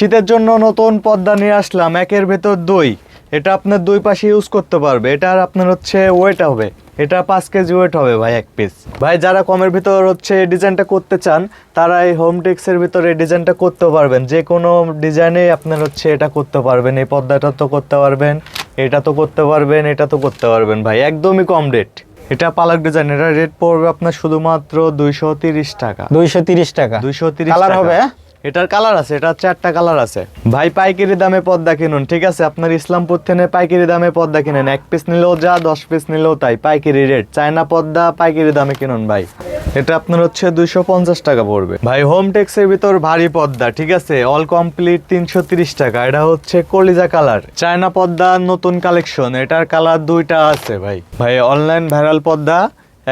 শীতের জন্য নতুন পদ্মা নিয়ে আসলাম একের ভেতর দুই। এটা আপনার দুই পাশে ইউজ করতে পারবে। এটার আপনার হচ্ছে ওয়েট হবে। এটা পাঁচ কেজি ওয়েট হবে ভাই এক পিস ভাই যারা কমের ভিতর হচ্ছে ডিজাইনটা করতে চান তারা এই হোম টেক্সের ভিতরে ডিজাইনটা করতে পারবেন। যে কোনো ডিজাইনে আপনার হচ্ছে এটা করতে পারবেন। এই পর্দাটা তো করতে পারবেন এটা তো করতে পারবেন এটা তো করতে পারবেন ভাই একদমই কম রেট এটা পালাক ডিজাইন এটা রেট পড়বে আপনার শুধুমাত্র দুইশো তিরিশ টাকা। দুইশো তিরিশ টাকা। দুইশো তিরিশ হবে এটার কালার আছে এটা চারটা কালার আছে। ভাই, পাইকারি দামে পর্দা কিনুন, ঠিক আছে? আপনার ইসলামপুর থেকে পাইকারি দামে পর্দা কিনেন। এক পিস নিলেও যা, দশ পিস নিলেও তাই, পাইকারি রেট চায়না পর্দা পাইকারি দামে কিনুন, ভাই। এটা আপনার হচ্ছে দুইশো পঞ্চাশ টাকা পড়বে। ভাই হোম টেক্সের ভিতর ভারী পর্দা ঠিক আছে? অল কমপ্লিট তিনশো তিরিশ টাকা। এটা হচ্ছে কলিজা কালার। চায়না পর্দা নতুন কালেকশন এটার কালার দুইটা আছে, ভাই। ভাই অনলাইন ভাইরাল পর্দা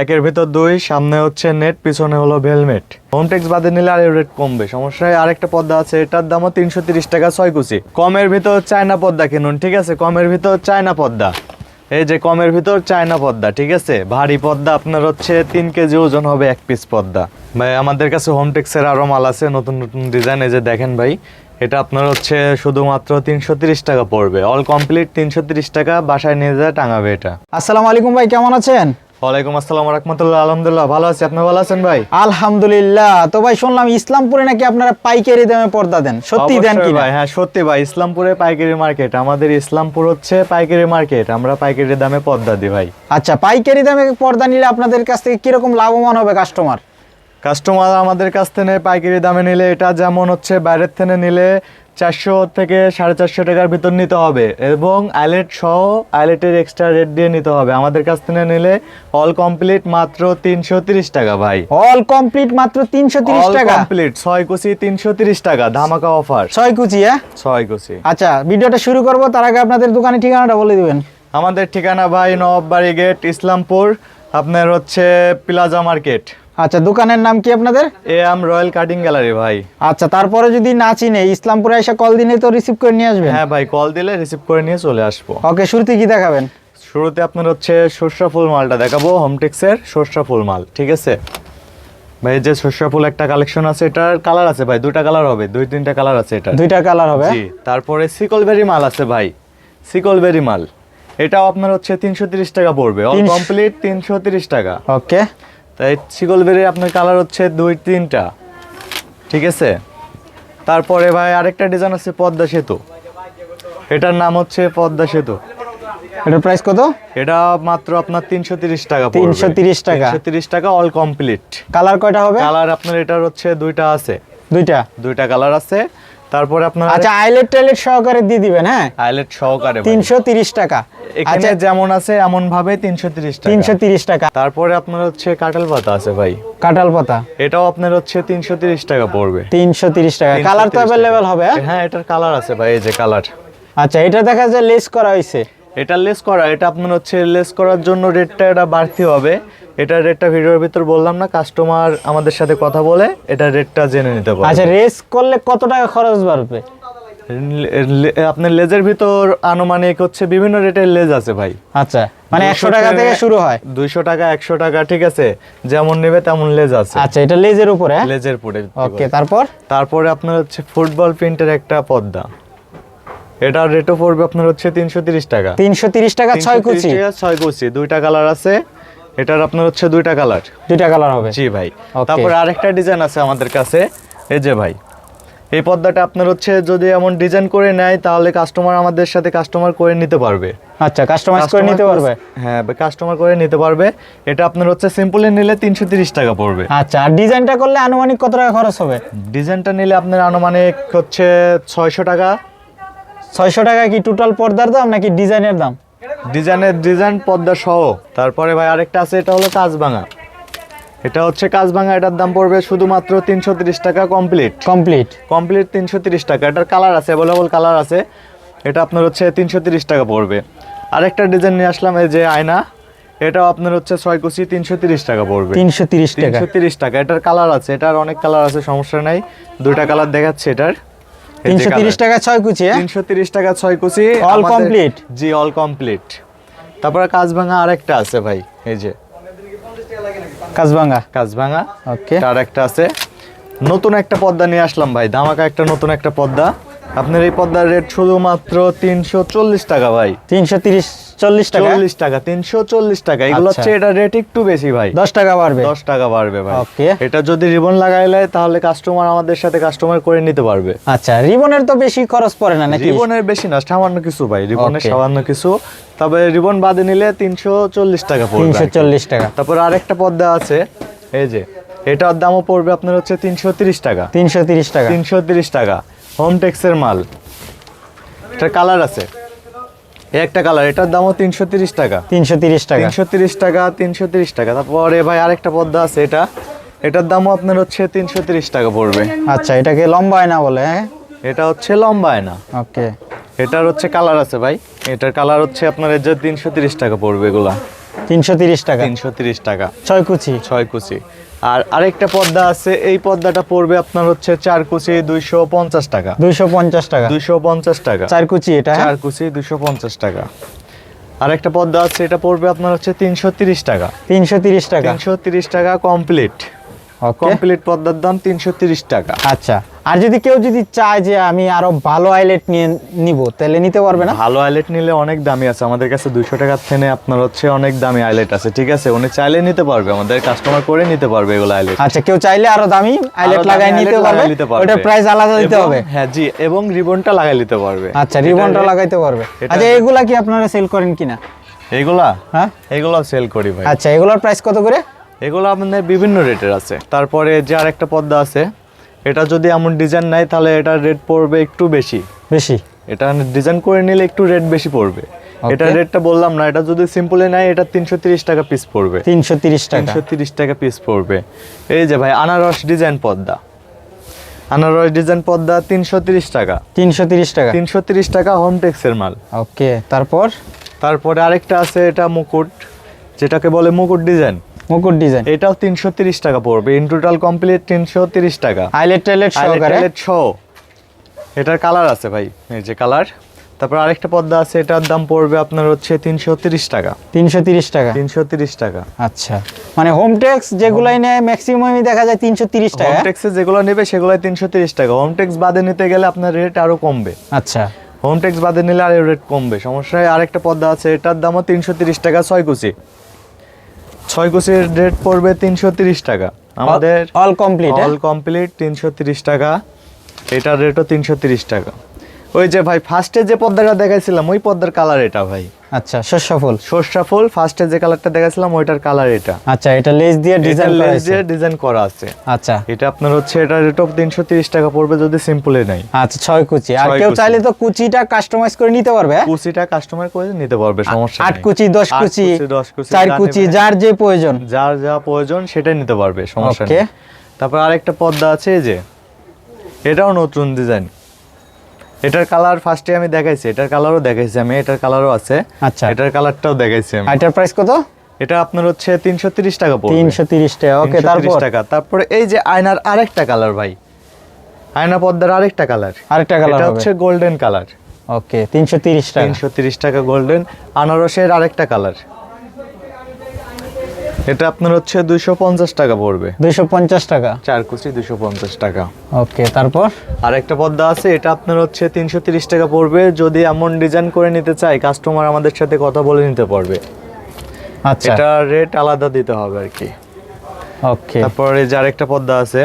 একের ভিতর দুই, সামনে হচ্ছে নেট, পিছনে হলো ভেলমেট হোম টেক্স বাদে নিলে আর রেট কমবে। সমস্যায় আরেকটা পর্দা আছে, এটার দামও তিনশো তিরিশ টাকা ছয় কুচি। কমের ভিতর চায়না পর্দা কিনুন, ঠিক আছে? কমের ভিতর চায়না পর্দা এই যে কমের ভিতর চায়না পর্দা ঠিক আছে? ভারী পর্দা আপনার হচ্ছে তিন কেজি ওজন হবে এক পিস পর্দা ভাই, আমাদের কাছে হোম টেক্সের আরও মাল আছে, নতুন নতুন ডিজাইন এই যে দেখেন ভাই, এটা আপনার হচ্ছে শুধুমাত্র তিনশো তিরিশ টাকা পড়বে। অল কমপ্লিট তিনশো তিরিশ টাকা, বাসায় নিয়ে যায় টাঙাবে এটা। আসসালামু আলাইকুম ভাই, কেমন আছেন? ওয়ালাইকুম আসসালাম রহমতুল্লাহ। আলহামদুলিল্লাহ ভালো আছি। আপনি ভালো আছেন ভাই? আলহামদুলিল্লাহ। তো ভাই শুনলাম ইসলামপুরে নাকি আপনারা পাইকারি দামে পর্দা দেন? সত্যি দেন কি ভাই হ্যাঁ সত্যি ভাই ইসলামপুরে পাইকারি মার্কেট। আমাদের ইসলামপুর হচ্ছে পাইকারি মার্কেট। আমরা পাইকারি দামে পদ্মা দিই ভাই। আচ্ছা পাইকারি দামে পর্দা নিলে আপনাদের কাছ থেকে কীরকম লাভবান হবে কাস্টমার কাস্টমার আমাদের কাছ থেকে পাইকারি দামে নিলে এটা যেমন হচ্ছে বাইরের থেকে নিলে চারশো থেকে সাড়ে চারশো টাকার ভিতর নিতে হবে এবং আইলেট সহ আইলেটের এক্সট্রা রেট দিয়ে নিতে হবে। আমাদের কাছ থেকে নিলে অল কমপ্লিট মাত্র তিনশো তিরিশ টাকা ভাই। অল কমপ্লিট মাত্র তিনশো তিরিশ টাকা? কমপ্লিট ছয় কুচি তিনশো তিরিশ টাকা ধামাকা অফার ছয় কুচি হ্যাঁ? ছয় কুচি। আচ্ছা ভিডিওটা শুরু করব তার আগে আপনাদের দোকানের ঠিকানাটা বলে দিবেন। আমাদের ঠিকানা ভাই নবাববাড়ি গেট ইসলামপুর আপনার হচ্ছে প্লাজা মার্কেট আচ্ছা দোকানের নাম কি আপনাদের? এ আম রয়্যাল কাটিং গ্যালারি ভাই। আচ্ছা তারপরে যদি না চিনে ইসলামপুরে এসে কল দিলে তো রিসিভ করে নিয়ে আসবেন? হ্যাঁ ভাই কল দিলে রিসিভ করে নিয়ে চলে আসব। ওকে শুরুতে কি দেখাবেন? শুরুতে আপনার হচ্ছে সর্ষা ফুল মালটা দেখাবো হোমটেক্সের সর্ষা ফুল মাল ঠিক আছে? ভাই যে সর্ষা ফুল একটা কালেকশন আছে এটার কালার আছে ভাই দুইটা কালার হবে দুই তিনটা কালার আছে এটা দুইটা কালার হবে? জি তারপরে সিকলবেরি মাল আছে ভাই সিকলবেরি মাল। এটাও আপনার হচ্ছে তিনশো তিরিশ টাকা পড়বে অল কমপ্লিট তিনশো টাকা। ওকে। তাই শিকলবেরি আপনার কালার হচ্ছে দুই তিনটা। ঠিক আছে? তারপরে ভাই আরেকটা ডিজাইন আছে পদ্মা সেতু। এটার নাম হচ্ছে পদ্মা সেতু। এটার প্রাইস কত? এটা মাত্র আপনার তিনশো তিরিশ টাকা 330 টাকা। তিনশো তিরিশ টাকা অল কমপ্লিট কালার কয়টা হবে? কালার আপনার এটার হচ্ছে দুইটা আছে। দুইটা। দুইটা কালার আছে। তারপরে আপনার আচ্ছা আইলেট টাইলেট সহকারে দিয়ে দিবেন হ্যাঁ? হাইলাইট সহকারে ভাই। তিনশো তিরিশ টাকা। এখানে আচ্ছা যেমন আছে এমন ভাবে তিনশো তিরিশ টাকা। তিনশো তিরিশ টাকা। তারপরে আপনার হচ্ছে কাঁঠাল পাতা আছে ভাই। কাঁঠাল পাতা। এটাও আপনার হচ্ছে তিনশো তিরিশ টাকা পড়বে। তিনশো তিরিশ টাকা। কালার তো 330 অ্যাভেলেবেল হবে হ্যাঁ? হ্যাঁ এটার কালার আছে ভাই এই যে কালার। আচ্ছা এটা দেখা যায় লেস করা হয়েছে এটা লেস করা এটা আপনার হচ্ছে লেস করার জন্য রেটটা এটা বাড়তি হবে। এটা রেটটা ভিডিওর ভিতর বললাম না কাস্টমার আমাদের সাথে কথা বলে এটা রেটটা জেনে নিতে পারে আচ্ছা রেস করলে কত টাকা খরচ বাড়বে? আপনার লেজের ভিতর আনুমানিক হচ্ছে বিভিন্ন রেটের লেজ আছে ভাই। আচ্ছা মানে একশো টাকা থেকে শুরু হয়। দুইশো টাকা একশো টাকা ঠিক আছে? যেমন নেবে তেমন লেজ আছে। আচ্ছা এটা লেজের উপরে হ্যাঁ? লেজের পরে ওকে তারপর? তারপরে আপনার হচ্ছে ফুটবল প্রিন্টের একটা পর্দা। এটার রেটও পড়বে আপনার হচ্ছে তিনশো তিরিশ টাকা। তিনশো তিরিশ টাকা ছয় 330 কুচি ছয় কুচি। দুইটা কালার আছে। এটার আপনার হচ্ছে দুইটা কালার। দুইটা কালার হবে। জি ভাই. তারপরে আরেকটা ডিজাইন আছে আমাদের কাছে। এই যে ভাই এই পর্দাটা আপনার হচ্ছে যদি এমন ডিজাইন করে নেয় তাহলে কাস্টমার আমাদের সাথে কাস্টমার করে নিতে পারবে। আচ্ছা কাস্টমাইজ করে নিতে পারবে? হ্যাঁ কাস্টমার করে নিতে পারবে। এটা আপনার হচ্ছে সিম্পলি নিলে তিনশো তিরিশ টাকা পড়বে। আচ্ছা আর ডিজাইনটা করলে আনুমানিক কত টাকা খরচ হবে? ডিজাইনটা নিলে আপনার আনুমানিক হচ্ছে ছয়শো টাকা। ছয়শো টাকা কি টোটাল পর্দার দাম নাকি ডিজাইনের দাম? ডিজাইনের ডিজাইন পদ্মা সহ। তারপরে ভাই আরেকটা আছে এটা হলো কাজভাঙা এটা হচ্ছে কাজভাঙা এটার দাম পড়বে শুধুমাত্র তিনশো তিরিশ টাকা কমপ্লিট কমপ্লিট কমপ্লিট তিনশো তিরিশ টাকা। এটার কালার আছে অ্যাভেলেবল কালার আছে। এটা আপনার হচ্ছে তিনশো তিরিশ টাকা পড়বে। আরেকটা ডিজাইন নিয়ে আসলাম এই যে আয়না। এটাও আপনার হচ্ছে ছয় কুচি তিনশো তিরিশ টাকা পড়বে। তিনশো তিরিশ টাকা। তিনশো তিরিশ টাকা। এটার কালার আছে এটার অনেক কালার আছে সমস্যা নাই। দুইটা কালার দেখাচ্ছে এটার। টাকা ছয় কুচি হ্যাঁ? টাকা কুচি। জি অল কমপ্লিট তারপরে আরেকটা আছে ভাই এই যে। ওকে আর একটা আছে। নতুন একটা পদ্মা নিয়ে আসলাম ভাই ধামাকা একটা নতুন একটা পর্দা আপনার এই পদ্মার রেট শুধুমাত্র তিনশো চল্লিশ টাকা ভাই। তিনশো তিরিশ চল্লিশ টাকা? চল্লিশ টাকা তিনশো চল্লিশ টাকা। এগুলো আচ্ছা। হচ্ছে এটা রেট একটু বেশি ভাই। দশ টাকা বাড়বে? দশ টাকা বাড়বে ভাই। Okay. এটা যদি রিবন লাগাইলে তাহলে কাস্টমার আমাদের সাথে কাস্টমার করে নিতে পারবে। আচ্ছা রিবনের তো বেশি খরচ পড়ে না নাকি? রিবনের বেশি না সামান্য কিছু ভাই রিবনের সামান্য কিছু। তবে রিবন বাদে নিলে তিনশো চল্লিশ টাকা পড়বে তিনশো চল্লিশ টাকা। তারপর আরেকটা পদ্মা আছে এই যে এটার দামও পড়বে আপনার হচ্ছে তিনশো তিরিশ টাকা। তিনশো তিরিশ টাকা। তিনশো তিরিশ টাকা। হোম টেক্সের মাল। এটা কালার আছে। একটা কালার এটার দামও তিনশো তিরিশ টাকা। তিনশো তিরিশ টাকা। তিনশো তিরিশ টাকা তিনশো তিরিশ টাকা। তারপরে ভাই আরেকটা পদ্মা আছে এটা। এটার দামও আপনার হচ্ছে তিনশো তিরিশ টাকা পড়বে। আচ্ছা এটাকে লম্বা আয়না বলে হ্যাঁ? এটা হচ্ছে লম্বা আয়না। ওকে। এটার হচ্ছে কালার আছে ভাই। এটার কালার হচ্ছে আপনার এই যে তিনশো তিরিশ টাকা পড়বে এগুলা। তিনশো তিরিশ টাকা। তিনশো তিরিশ টাকা। ছয় কুচি। ছয় কুচি। আর আরেকটা পর্দা আছে এই পর্দাটা পড়বে আপনার হচ্ছে চার কুচি দুইশো পঞ্চাশ টাকা। দুইশো পঞ্চাশ টাকা। দুইশো পঞ্চাশ টাকা। চার কুচি এটা হ্যাঁ? চার কুচি দুইশো পঞ্চাশ টাকা। আর একটা পর্দা আছে এটা পড়বে আপনার হচ্ছে তিনশো তিরিশ টাকা। তিনশো তিরিশ টাকা। তিনশো তিরিশ টাকা কমপ্লিট কমপ্লিট পদ্মার দাম তিনশো টাকা। আচ্ছা আর যদি কেউ যদি চায় যে আমি আরও ভালো আইলেট নিয়ে নিব তাহলে নিতে পারবে না? ভালো আইলেট নিলে অনেক দামি আছে। আমাদের কাছে দুশো টাকার থেকে আপনার হচ্ছে অনেক দামি আইলেট আছে ঠিক আছে? উনি চাইলে নিতে পারবে আমাদের কাস্টমার করে নিতে পারবে এগুলো আইলেট আচ্ছা কেউ চাইলে আরও দামি আইলেট লাগাই নিতে পারবে। ওটার প্রাইস আলাদা দিতে এবং- হবে। হ্যাঁ জি এবং রিবনটা লাগাই নিতে পারবে। আচ্ছা রিবনটা লাগাইতে পারবে। আচ্ছা এগুলা কি আপনারা সেল করেন কিনা? এগুলা? হ্যাঁ? এগুলো সেল করি ভাই। আচ্ছা এগুলোর প্রাইস কত করে? এগুলো আপনাদের বিভিন্ন রেটের আছে। তারপরে যে আর একটা পদ্মা আছে এটা যদি এমন ডিজাইন নাই তাহলে এটার রেট পড়বে একটু বেশি। বেশি? এটা ডিজাইন করে নিলে একটু রেট বেশি পড়বে. এটা রেটটা বললাম না এটা যদি সিম্পলে নেয় এটা তিনশো তিরিশ টাকা পিস পড়বে। তিনশো তিরিশ টাকা। তিনশো তিরিশ টাকা পিস পড়বে। এই যে ভাই আনারস ডিজাইন পদ্মা। আনারস ডিজাইন পদ্মা তিনশো তিরিশ টাকা। তিনশো তিরিশ টাকা। তিনশো তিরিশ টাকা হোম টেক্সের মাল। ওকে তারপর? তারপরে আরেকটা আছে এটা মুকুট যেটাকে বলে মুকুট ডিজাইন মুকুট ডিজাইন। এটাও তিনশো তিরিশ টাকা পড়বে। ইন টোটাল কমপ্লিট তিনশো তিরিশ টাকা। আইলেট টাইলেট সহকারে। Eyelet সহ। এটার কালার আছে ভাই এই যে কালার। তারপর আরেকটা পদ্মা আছে এটার দাম পড়বে আপনার হচ্ছে তিনশো তিরিশ টাকা। তিনশো তিরিশ টাকা। তিনশো তিরিশ টাকা। আচ্ছা। মানে হোম ট্যাক্স যেগুলাই নেয় ম্যাক্সিমামই দেখা যায় তিনশো তিরিশ হোম টাকা ট্যাক্সে যেগুলো নেবে সেগুলো তিনশো তিরিশ টাকা। হোম ট্যাক্স বাদে নিতে গেলে আপনার রেট আরও কমবে। আচ্ছা। হোম ট্যাক্স বাদে নিলে আর রেট কমবে। সমস্যায় আরেকটা পদ্মা আছে এটার দামও তিনশো তিরিশ টাকা ছয় কুচি। ছয় কুচির রেট পড়বে তিনশো তিরিশ টাকা। আমাদের অল কমপ্লিট অল কমপ্লিট তিনশো তিরিশ টাকা। এটার রেটও তিনশো তিরিশ টাকা। ওই যে ভাই ফার্স্টে যে পদ্মাটা দেখাইছিলাম ওই পদ্মার কালার এটা ভাই। আচ্ছা শস্য ফুল। সর্ষা ফুল ফার্স্টে যে কালারটা দেখাইছিলাম ওইটার কালার এটা। আচ্ছা এটা লেস দিয়ে ডিজাইন আছে? দিয়ে ডিজাইন করা আছে। আচ্ছা। এটা আপনার হচ্ছে এটা রেটও তিনশো তিরিশ টাকা পড়বে যদি সিম্পলে নাই আচ্ছা ছয় কুচি। আর কেউ চাইলে তো কুচিটা কাস্টমাইজ করে নিতে পারবে? কুচিটা কাস্টমার করে নিতে পারবে সমস্যা আট কুচি দশ আট কুচি দশ কুচি চার যা কুচি যার যে প্রয়োজন। যার যা প্রয়োজন সেটাই নিতে পারবে সমস্যা. নেই। তারপর আরেকটা পদ্মা আছে এই যে। এটাও নতুন ডিজাইন এটার কালার ফার্স্টে আমি দেখাইছি এটার কালারও দেখাইছি আমি এটার কালারও আছে। আচ্ছা। এটার কালারটাও দেখাইছি আমি। এটার প্রাইস কত? এটা আপনার হচ্ছে তিনশো তিরিশ টাকা পড়বে। তিনশো তিরিশ টাকা ওকে 330 তারপর? টাকা। তারপরে এই যে আয়নার আরেকটা কালার ভাই। আয়না পদ্মার আরেকটা কালার। আরেকটা কালার এটা হচ্ছে গোল্ডেন কালার। ওকে তিনশো তিরিশ টাকা। তিনশো তিরিশ টাকা গোল্ডেন আনারসের আরেকটা কালার। এটা আপনার হচ্ছে দুইশো পঞ্চাশ টাকা পড়বে। দুইশো পঞ্চাশ টাকা? চার কুচি দুশো পঞ্চাশ টাকা। ওকে তারপর? আর একটা পদ্মা আছে এটা আপনার হচ্ছে তিনশো তিরিশ টাকা পড়বে। যদি এমন ডিজাইন করে নিতে চাই কাস্টমার আমাদের সাথে কথা বলে নিতে পারবে। আচ্ছা। এটা রেট আলাদা দিতে হবে আর কি। ওকে। তারপরে যে আরেকটা পদ্মা আছে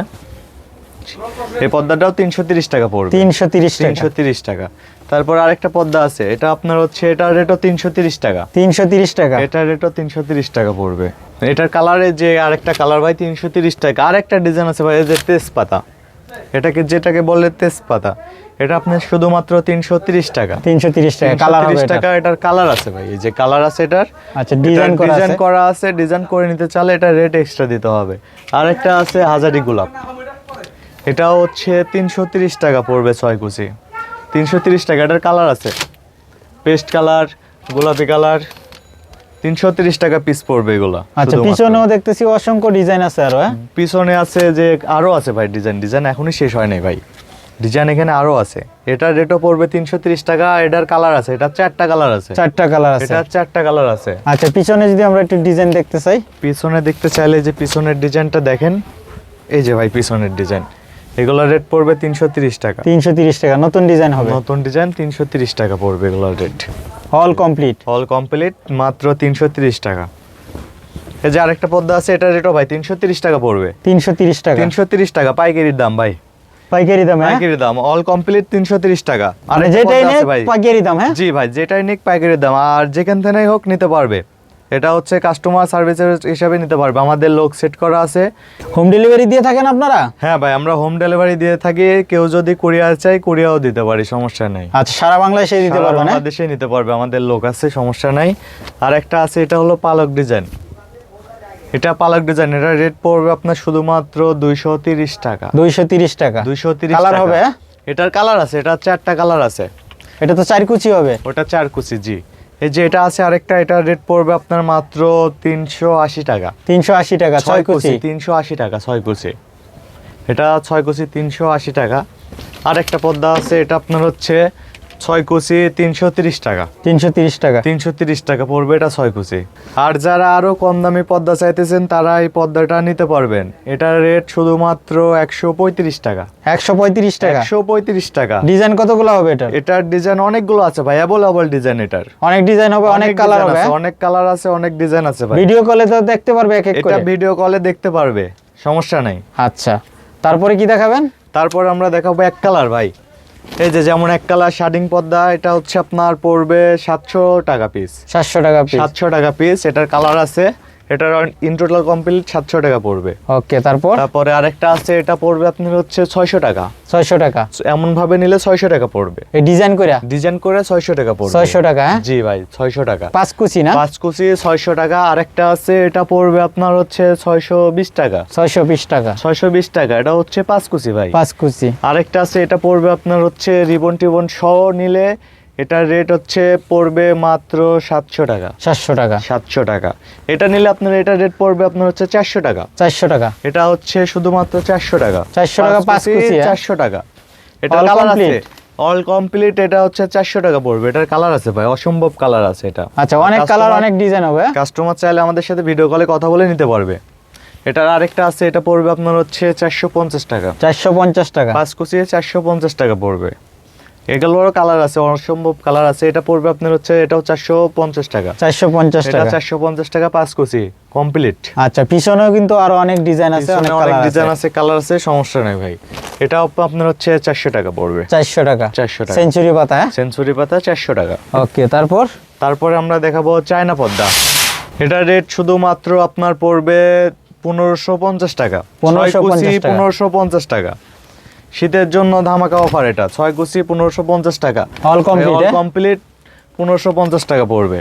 এই পদ্মাটাও তিনশো তিরিশ টাকা পড়বে। তিনশো তিরিশ তিনশো তিরিশ টাকা। তারপর আরেকটা পদ্মা আছে। এটা আপনার হচ্ছে এটার রেটও তিনশো তিরিশ টাকা। তিনশো তিরিশ টাকা। এটার রেটও তিনশো তিরিশ টাকা পড়বে। এটার কালারে যে আরেকটা কালার ভাই তিনশো তিরিশ টাকা। আরেকটা ডিজাইন আছে ভাই যে তেজপাতা। এটাকে যেটাকে বলে তেজপাতা এটা আপনার শুধুমাত্র তিনশো তিরিশ টাকা। তিনশো তিরিশ টাকা কালার হবে 330 এটা। টাকা এটার কালার আছে ভাই। এই যে কালার আছে এটার আচ্ছা ডিজাইন ডিজাইন করা আছে। ডিজাইন করে নিতে চাইলে এটা রেট এক্সট্রা দিতে হবে। আরেকটা আছে হাজারি গোলাপ। এটা হচ্ছে তিনশো তিরিশ টাকা পড়বে ছয় কুচি। তিনশো তিরিশ টাকা এটার কালার আছে। পেস্ট কালার গোলাপি কালার তিনশো তিরিশ টাকা পিস পড়বে এগুলা আচ্ছা পিছনেও দেখতেছি অসংখ্য ডিজাইন আছে আরও হ্যাঁ? পিছনে আছে যে আরও আছে ভাই ডিজাইন ডিজাইন এখনই শেষ হয় নাই ভাই। ডিজাইন এখানে আরও আছে। এটার রেটও পড়বে তিনশো তিরিশ টাকা এটার কালার আছে এটা চারটা কালার আছে। চারটা কালার আছে। এটা চারটা কালার আছে। আচ্ছা পিছনে যদি আমরা একটু ডিজাইন দেখতে চাই। পিছনে দেখতে চাইলে যে পিছনের ডিজাইনটা দেখেন এই যে ভাই পিছনের ডিজাইন এগুলোর রেট পড়বে তিনশো তিরিশ টাকা। তিনশো তিরিশ টাকা নতুন ডিজাইন হবে। নতুন ডিজাইন তিনশো তিরিশ টাকা পড়বে এগুলোর rate all complete all complete মাত্র তিনশো তিরিশ টাকা। এই যে আরেকটা পদ্মা আছে এটা রেটও ভাই তিনশো তিরিশ টাকা পড়বে। তিনশো তিরিশ টাকা। তিনশো তিরিশ টাকা পাইকারির দাম ভাই। পাইকারি দাম হ্যাঁ? পাইকারি দাম অল কমপ্লিট তিনশো তিরিশ টাকা। আর যেটাই নেই ভাই। পাইকারি দাম হ্যাঁ? জি ভাই যেটাই নেই পাইকারি দাম। আর যেখান থেকেই হোক নিতে পারবে। এটা হচ্ছে কাস্টমার সার্ভিসের হিসাবে নিতে পারবে। আমাদের লোক সেট করা আছে। হোম ডেলিভারি দিয়ে থাকেন আপনারা? হ্যাঁ ভাই আমরা হোম ডেলিভারি দিয়ে থাকি। কেউ যদি কুরিয়ার চাই কুরিয়াও দিতে পারি সমস্যা নেই। আচ্ছা সারা বাংলাদেশে দিতে সারা পারবেন হ্যাঁ বাংলাদেশে নিতে পারবে আমাদের লোক আছে সমস্যা নাই। আর একটা আছে এটা হলো পালক ডিজাইন এটা পালক ডিজাইন এটা রেট পড়বে আপনার শুধুমাত্র দুইশো তিরিশ টাকা। দুইশো তিরিশ টাকা। দুইশো তিরিশ কালার হবে? এটার কালার আছে এটা চারটা কালার আছে। এটা তো চার কুচি হবে। ওটা চার কুচি জি। এই যে এটা আছে আরেকটা এটা রেট পড়বে আপনার মাত্র তিনশো আশি টাকা। তিনশো আশি টাকা ছয় কুচি তিনশো আশি টাকা ছয় কুচি। এটা ছয় কুচি তিনশো আশি টাকা। আর একটা পদ্মা আছে এটা আপনার হচ্ছে ছয় কুচি তিনশো তিরিশ টাকা। তিনশো তিরিশ টাকা। তিনশো তিরিশ টাকা পড়বে এটা ছয় কুচি। আর যারা আরও কম দামি পদ্মা চাইতেছেন তারা এই পদ্মাটা নিতে পারবেন। এটার রেট শুধুমাত্র একশো পঁয়ত্রিশ টাকা। একশো পঁয়ত্রিশ টাকা। একশো পঁয়ত্রিশ টাকা। ডিজাইন কতগুলো হবে এটা এটার ডিজাইন অনেকগুলো আছে ভাই অ্যাভেলেবল ডিজাইন এটার। অনেক ডিজাইন হবে অনেক কালার হবে হ্যাঁ? অনেক কালার আছে অনেক ডিজাইন আছে ভাই। ভিডিও কলে তো দেখতে পারবে এক এক এটা ভিডিও কলে দেখতে পারবে সমস্যা নাই। আচ্ছা তারপরে কি দেখাবেন? তারপর আমরা দেখাবো এক কালার ভাই। এই যে যেমন এক কালার শাডিং পর্দা এটা হচ্ছে আপনার পড়বে সাতশো টাকা পিস সাতশো টাকা পিস সাতশো টাকা পিস এটার কালার আছে। এটার ইন টোটাল কমপ্লিট সাতশো টাকা পড়বে। ওকে তারপর? তারপরে আরেকটা আছে এটা পড়বে আপনার হচ্ছে ছয়শো টাকা। ছয়শো টাকা? এমন ভাবে নিলে ছয়শো টাকা পড়বে। এই ডিজাইন করে ডিজাইন করে ছয়শো টাকা পড়বে। 600 টাকা, হ্যাঁ? জি ভাই ছয়শো টাকা। পাঁচ কুচি না? পাঁচ কুচি ছয়শো টাকা। আরেকটা আছে এটা পড়বে আপনার হচ্ছে ছয়শো বিশ টাকা। ছয়শো বিশ টাকা। ছয়শো বিশ টাকা এটা হচ্ছে পাঁচ কুচি ভাই। পাঁচ কুচি আরেকটা আছে এটা পড়বে আপনার হচ্ছে রিবন টিবন সহ নিলে এটার রেট হচ্ছে পড়বে মাত্র সাতশো টাকা। সাতশো টাকা। সাতশো টাকা। এটা নিলে আপনার এটা রেট পড়বে আপনার হচ্ছে চারশো টাকা। চারশো টাকা। এটা হচ্ছে শুধুমাত্র চারশো টাকা। 400 টাকা পাঁচ কুচি, হ্যাঁ? চারশো টাকা। এটা কালার আছে। অল কমপ্লিট এটা হচ্ছে চারশো টাকা পড়বে। এটার কালার আছে ভাই অসম্ভব কালার আছে এটা। আচ্ছা অনেক কালার অনেক ডিজাইন হবে হ্যাঁ? কাস্টমার চাইলে আমাদের সাথে ভিডিও কলে কথা বলে নিতে পারবে। এটার আরেকটা আছে এটা পড়বে আপনার হচ্ছে চারশো পঞ্চাশ টাকা। চারশো পঞ্চাশ টাকা। পাঁচ কুচিয়ে চারশো পঞ্চাশ টাকা পড়বে। এগুলোরও কালার আছে অসম্ভব কালার আছে। এটা পড়বে আপনার হচ্ছে এটাও চারশো পঞ্চাশ টাকা। চারশো পঞ্চাশ টাকা। চারশো পঞ্চাশ টাকা পাঁচ কুচি কমপ্লিট আচ্ছা পিছনেও কিন্তু আরও অনেক ডিজাইন আছে অনেক ডিজাইন আছে। কালার আছে সমস্যা নেই ভাই। এটা আপনার হচ্ছে চারশো টাকা পড়বে। চারশো টাকা। 400 টাকা। সেঞ্চুরি পাতা হ্যাঁ? সেঞ্চুরি পাতা চারশো টাকা। ওকে তারপর? তারপরে আমরা দেখাবো চায়না পদ্মা। এটা রেট শুধুমাত্র আপনার পড়বে পনেরোশো পঞ্চাশ টাকা। 1550 টাকা। পনেরোশো পঞ্চাশ টাকা। শীতের জন্য ধামাকা অফার এটা। ছয় কুচি পনেরোশো পঞ্চাশ টাকা। অল হ্যাঁ? কমপ্লিট পনেরোশো পঞ্চাশ টাকা পড়বে।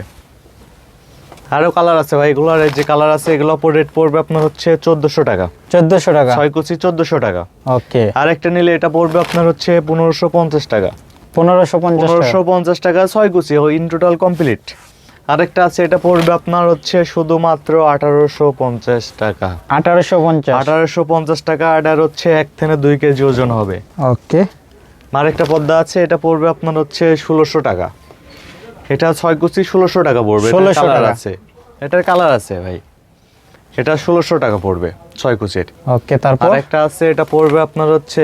আরও কালার আছে ভাই এগুলোর যে কালার আছে এগুলো রেট পড়বে আপনার হচ্ছে চোদ্দশো টাকা। চোদ্দশো টাকা? ছয় কুচি চোদ্দশো টাকা। ওকে। আর একটা নিলে এটা পড়বে আপনার হচ্ছে পনেরোশো পঞ্চাশ টাকা। পনেরোশো পঞ্চাশ পনেরোশো টাকা পঞ্চাশ টাকা ছয় কুচি ইন টোটাল কমপ্লিট আরেকটা আছে এটা পড়বে আপনার হচ্ছে শুধুমাত্র আঠারোশো পঞ্চাশ টাকা। আঠারোশো পঞ্চাশ। আঠারোশো পঞ্চাশ টাকা এটার হচ্ছে এক থেকে দুই কেজি ওজন হবে। ওকে। আরেকটা পদ্মা আছে এটা পড়বে আপনার হচ্ছে ষোলোশো টাকা। এটা ছয় কুচি ষোলোশো টাকা পড়বে ষোলোশো টাকা। আছে। এটার কালার আছে ভাই। এটা ষোলোশো টাকা পড়বে ছয় কুচির। ওকে তারপর? একটা আছে এটা পড়বে আপনার হচ্ছে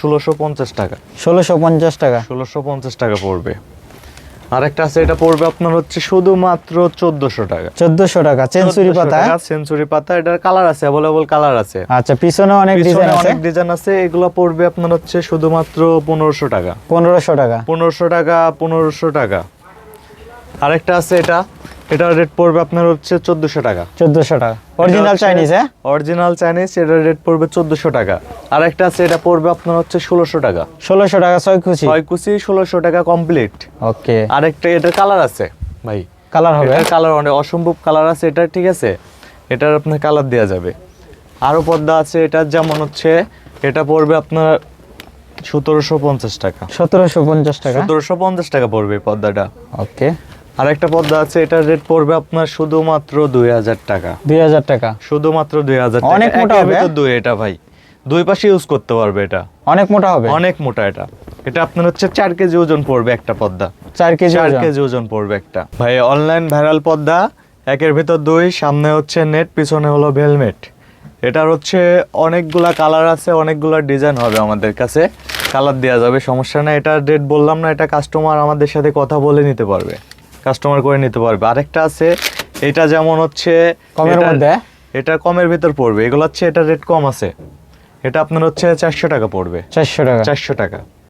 ষোলোশো পঞ্চাশ টাকা। ষোলোশো পঞ্চাশ টাকা। ষোলোশো পঞ্চাশ টাকা পড়বে। আরেকটা আছে এটা পড়বে আপনার হচ্ছে শুধুমাত্র চোদ্দশো টাকা। চোদ্দশো টাকা সেঞ্চুরি পাতা? সেঞ্চুরি পাতা এটার কালার আছে অ্যাভেলেবল কালার আছে। আচ্ছা পিছনে অনেক ডিজাইন আছে অনেক ডিজাইন আছে এগুলো পড়বে আপনার হচ্ছে শুধুমাত্র পনেরোশো টাকা। পনেরোশো টাকা। পনেরোশো টাকা পনেরোশো টাকা। আরেকটা আছে এটা এটার রেট পড়বে আপনার হচ্ছে চোদ্দশো টাকা। চোদ্দশো টাকা। অরিজিনাল চাইনিজ হ্যাঁ? অরিজিনাল চাইনিজ এটার রেট পড়বে চোদ্দশো টাকা। আরেকটা আছে এটা পড়বে আপনার হচ্ছে ষোলোশো টাকা। ষোলোশো টাকা ছয় কুচি? ছয় কুচি ষোলোশো টাকা কমপ্লিট ওকে আরেকটা এটার কালার আছে ভাই। কালার হবে? কালার অনেক অসম্ভব কালার আছে এটা ঠিক আছে? এটার আপনার কালার দেওয়া যাবে। আরও পর্দা আছে এটার যেমন হচ্ছে এটা পড়বে আপনার সতেরোশো পঞ্চাশ টাকা। সতেরোশো পঞ্চাশ টাকা? সতেরোশো পঞ্চাশ টাকা পড়বে পর্দাটা। ওকে আর একটা পর্দা আছে এটার রেট পড়বে আপনার শুধুমাত্র দুই হাজার টাকা। দুই হাজার টাকা। শুধুমাত্র দুই হাজার অনেক মোটা হবে, তো দুই এটা ভাই। দুই পাশে ইউজ করতে পারবে এটা। অনেক মোটা হবে? অনেক মোটা এটা। এটা আপনার হচ্ছে চার কেজি ওজন পড়বে একটা পর্দা। চার কেজি চার কেজি ওজন পড়বে একটা। ভাই অনলাইন ভাইরাল পর্দা একের ভিতর দুই সামনে হচ্ছে নেট পিছনে হলো ভেলমেট এটার হচ্ছে অনেকগুলা কালার আছে অনেকগুলা ডিজাইন হবে আমাদের কাছে। কালার দেওয়া যাবে সমস্যা না এটা রেট বললাম না এটা কাস্টমার আমাদের সাথে কথা বলে নিতে পারবে। কাস্টমার করে নিতে পারবে। আরেকটা আছে এটা যেমন হচ্ছে কমের মধ্যে? এটা কমের ভিতর পড়বে। এগুলো হচ্ছে এটা রেট কম আছে। এটা আপনার হচ্ছে চারশো টাকা পড়বে। চারশো টাকা। চারশো টাকা।